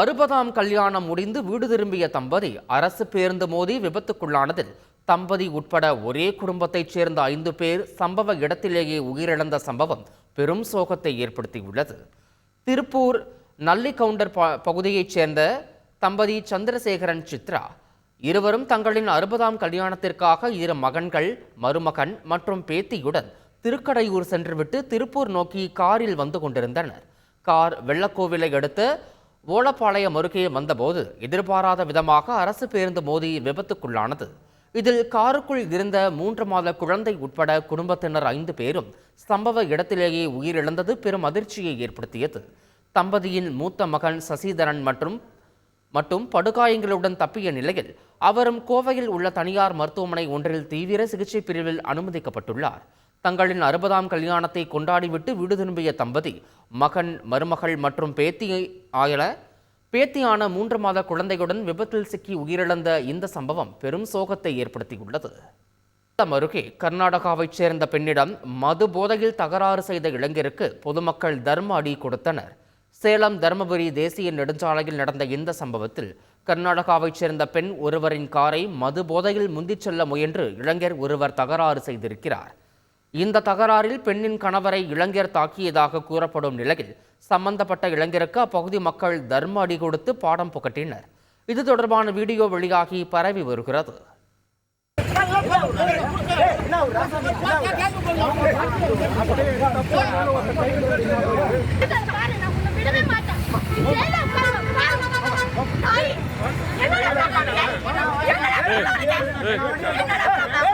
அறுபதாம் கல்யாணம் முடிந்து வீடு திரும்பிய தம்பதி அரசு பேருந்து மோதி விபத்துக்குள்ளானதில் தம்பதி உட்பட ஒரே குடும்பத்தைச் சேர்ந்த ஐந்து பேர் சம்பவ இடத்திலேயே உயிரிழந்த சம்பவம் பெரும் சோகத்தை ஏற்படுத்தியுள்ளது. திருப்பூர் நல்லிக்கவுண்டர் ப- பகுதியைச் சேர்ந்த தம்பதி சந்திரசேகரன் சித்ரா இருவரும் தங்களின் அறுபதாம் கல்யாணத்திற்காக இரு மகன்கள் மருமகன் மற்றும் பேத்தியுடன் திருக்கடையூர் சென்றுவிட்டு திருப்பூர் நோக்கி காரில் வந்து கொண்டிருந்தனர். கார் வெள்ளக்கோவிலை அடுத்து ஓலப்பாளையம் அருகே வந்தபோது எதிர்பாராத விதமாக அரசு பேருந்து மோதி விபத்துக்குள்ளானது. இதில் காருக்குள் இருந்த மூன்று மாத குழந்தை உட்பட குடும்பத்தினர் ஐந்து பேரும் சம்பவ இடத்திலேயே உயிரிழந்தது பெரும் அதிர்ச்சியை ஏற்படுத்தியது. தம்பதியின் மூத்த மகன் சசிதரன் மற்றும் மட்டும் படுகாயங்களுடன் தப்பிய நிலையில் அவரும் கோவையில் உள்ள தனியார் மருத்துவமனை ஒன்றில் தீவிர சிகிச்சை பிரிவில் அனுமதிக்கப்பட்டுள்ளார். தங்களின் அறுபதாம் கல்யாணத்தை கொண்டாடிவிட்டு வீடு திரும்பிய தம்பதி மகன் மருமகள் மற்றும் பேத்தியை ஆயல பேத்தியான மூன்று மாத குழந்தையுடன் விபத்தில் சிக்கி உயிரிழந்த இந்த சம்பவம் பெரும் சோகத்தை ஏற்படுத்தியுள்ளது. சேலம் அருகே கர்நாடகாவைச் சேர்ந்த பெண்ணிடம் மது போதையில் தகராறு செய்த இளைஞருக்கு பொதுமக்கள் தர்ம அடி கொடுத்தனர். சேலம் தருமபுரி தேசிய நெடுஞ்சாலையில் நடந்த இந்த சம்பவத்தில் கர்நாடகாவைச் சேர்ந்த பெண் ஒருவரின் காரை மது போதையில் முந்திச் செல்ல முயன்று இளைஞர் ஒருவர் தகராறு செய்திருக்கிறார். இந்த தகராறில் பெண்ணின் கணவரை இளைஞர் தாக்கியதாக கூறப்படும் நிலையில் சம்பந்தப்பட்ட இளைஞருக்கு அப்பகுதி மக்கள் தர்ம அடி கொடுத்து பாடம் புகட்டினர். இது தொடர்பான வீடியோ வெளியாகி பரவி வருகிறது. என்னடா